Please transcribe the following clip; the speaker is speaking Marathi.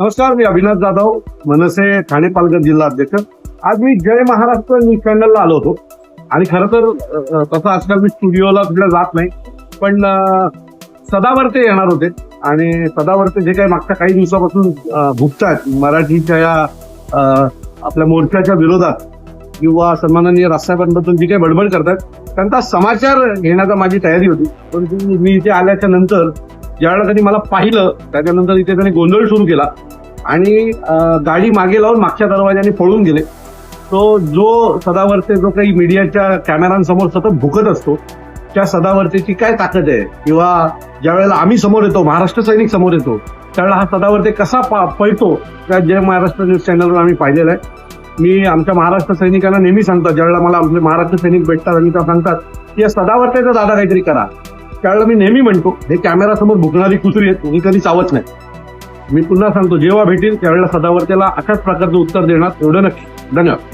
नमस्कार मी अविनाश जाधव मनसे ठाणे पालघर जिल्हा अध्यक्ष. आज मी जय महाराष्ट्र न्यूज चॅनलला आलो होतो. आणि खरं तर तसं आजकाल मी स्टुडिओला कुठल्या जात नाही पण सदावर्ते येणार होते. आणि सदावर्ते जे काही मागच्या काही दिवसापासून अ, मराठीच्या या आपल्या मोर्चाच्या विरोधात किंवा सन्माननीय राजसाहेबांबद्दल जी काही बडबड करतात त्यांचा समाचार घेण्याचा माझी तयारी होती. पण मी इथे आल्याच्यानंतर ज्यावेळेला त्यांनी मला पाहिलं त्याच्यानंतर इथे त्यांनी गोंधळ सुरू केला आणि गाडी मागे लावून मागच्या दरवाजाने पळून गेले. तो जो सदावर्ते जो काही मीडियाच्या कॅमेऱ्यांसमोर सतत भुकत असतो त्या सदावर्तेची काय ताकद आहे? किंवा ज्या वेळेला आम्ही समोर येतो महाराष्ट्र सैनिक समोर येतो त्यावेळेला हा सदावर्ते कसा पा- पळतो त्या जय महाराष्ट्र न्यूज चॅनलवर आम्ही पाहिलेलं आहे. मी आमच्या महाराष्ट्र सैनिकांना नेहमी सांगतो ज्यावेळेला मला आमचे महाराष्ट्र सैनिक भेटतात आणि त्या सांगतात की या सदावर्तेचं दादा काहीतरी करा. त्यावेळेला मी नेहमी म्हणतो हे कॅमेरासमोर भुकणारी कुसरी आहेत तुम्ही कधी चावत नाही. मी पुन्हा सांगतो जेव्हा भेटेल त्यावेळेला सदावर्त्याला अशाच प्रकारचं उत्तर देणार एवढं नक्की. धन्यवाद.